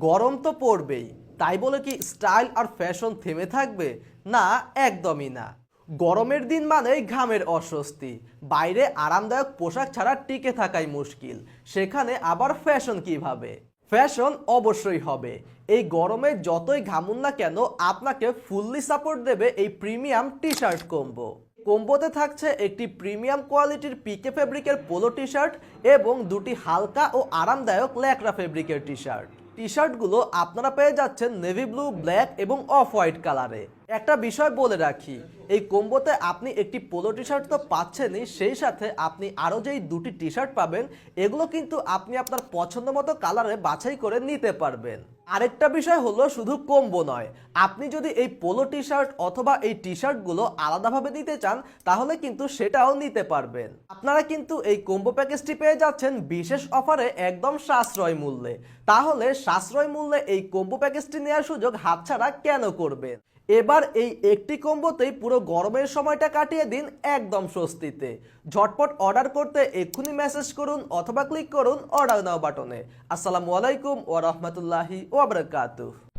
গরম তো পড়বেই, তাই বলে কি স্টাইল আর ফ্যাশন থেমে থাকবে? না, একদমই না। গরমের দিন মানেই ঘামের অস্বস্তি। বাইরে আরামদায়ক পোশাক ছাড়া টিকে থাকাই মুশকিল। সেখানে আবার ফ্যাশন কীভাবে? ফ্যাশন অবশ্যই হবে। এই গরমে যতই ঘামুন না কেন, আপনাকে ফুললি সাপোর্ট দেবে এই প্রিমিয়াম টি শার্ট কম্বো। কম্বোতে থাকছে একটি প্রিমিয়াম কোয়ালিটির পিকে ফেব্রিকের পোলো টি শার্ট এবং দুটি হালকা ও আরামদায়ক ল্যাকড়া ফেব্রিকের টি শার্ট টি শার্টগুলো আপনারা পেয়ে যাচ্ছেন নেভি ব্লু ব্ল্যাক এবং অফ হোয়াইট কালারে। একটা বিষয় বলে রাখি, এই কম্বোতে আপনি একটি পোলো টি শার্ট তো পাচ্ছেনই, সেই সাথে আপনি আরও যেই দুটি টি শার্ট পাবেন, এগুলো কিন্তু আপনি আপনার পছন্দ মতো কালারে বাছাই করে নিতে পারবেন। আরেকটা বিষয় হলো শুধু কম্বো নয়, আপনি যদি এই পোলো টি শার্ট অথবা এই টি শার্টগুলো আলাদাভাবে নিতে চান, তাহলে কিন্তু সেটাও নিতে পারবেন। আপনারা কিন্তু এই কম্বো প্যাকেজটি পেয়ে যাচ্ছেন বিশেষ অফারে একদম সাশ্রয় মূল্যে। তাহলে সাশ্রয় মূল্যে এই কম্বো প্যাকেজটি নেওয়ার সুযোগ হাতছাড়া কেন করবেন? এবার এই একটি কম্বোতেই পুরো গরমের সময়টা কাটিয়ে দিন একদম স্বস্তিতে। ঝটপট অর্ডার করতে এক্ষুনি মেসেজ করুন অথবা ক্লিক করুন অর্ডার নাও বাটনে। আসসালামু আলাইকুম ওয়া রাহমাতুল্লাহি ওয়া বারাকাতুহু।